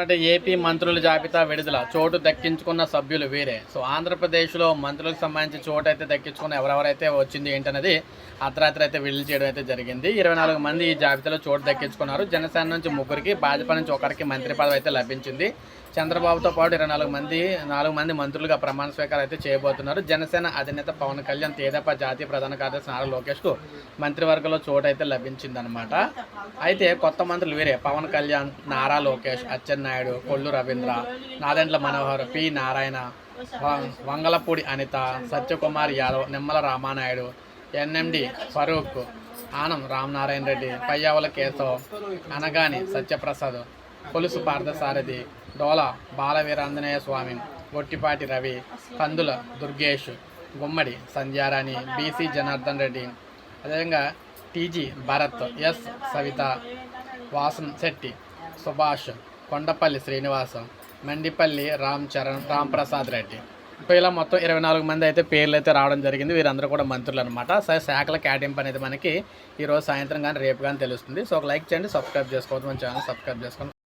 అంటే ఏపీ మంత్రుల జాబితా విడుదల. చోటు దక్కించుకున్న సభ్యులు వీరే. సో ఆంధ్రప్రదేశ్లో మంత్రులకు సంబంధించి చోటు అయితే దక్కించుకున్న ఎవరెవరైతే వచ్చింది ఏంటనేది అర్ధరాత్రి అయితే విడుదల చేయడం అయితే జరిగింది. ఇరవై నాలుగు మంది ఈ జాబితాలో చోటు దక్కించుకున్నారు. జనసేన నుంచి ముగ్గురికి భాజపా నుంచి ఒకరికి మంత్రి పదవి అయితే లభించింది. చంద్రబాబుతో పాటు ఇరవై నాలుగు మంది నాలుగు మంది మంత్రులుగా ప్రమాణ స్వీకారం అయితే చేయబోతున్నారు. జనసేన అధినేత పవన్ కళ్యాణ్ తేదప జాతీయ ప్రధాన కార్యదర్శి నారా లోకేష్కు మంత్రివర్గంలో చోటు అయితే లభించిందనమాట అయితే కొత్త మంత్రులు వీరే. పవన్ కళ్యాణ్ నారా లోకేష్ నాయుడు కొల్లు రవీంద్ర నాదెండ్ల మనోహర్ పి. నారాయణ వ- వంగలపూడి అనిత సత్యకుమార్ యాదవ్ నిమ్మల రామానాయుడు ఎన్ఎండి ఫరూక్ ఆనం రామనారాయణ రెడ్డి పయ్యావుల కేశవ్ అనగాని సత్యప్రసాద్ కొలుసు పార్థసారథి డోల బాలవీరాంజనేయ స్వామి గొట్టిపాటి రవి కందుల దుర్గేష్ గుమ్మడి సంధ్యారాణి బీసీ జనార్దన్ రెడ్డి. అదేవిధంగా టీజీ భరత్ ఎస్. సవిత వాసన్ శెట్టి సుభాష్ కొండపల్లి శ్రీనివాసం మండిపల్లి రామ్ చరణ్ రాంప్రసాద్ రెడ్డి. ఇప్పుడు ఇలా మొత్తం ఇరవై నాలుగు మంది అయితే పేర్లు అయితే రావడం జరిగింది. వీరందరూ కూడా మంత్రులు అనమాట సో శాఖల కేటాయింపు అనేది మనకి ఈరోజు సాయంత్రం కానీ రేపు కానీ తెలుస్తుంది. సో ఒక లైక్ చేయండి సబ్స్క్రైబ్ చేసుకోవద్దు. మన ఛానల్ సబ్స్క్రైబ్ చేసుకోండి.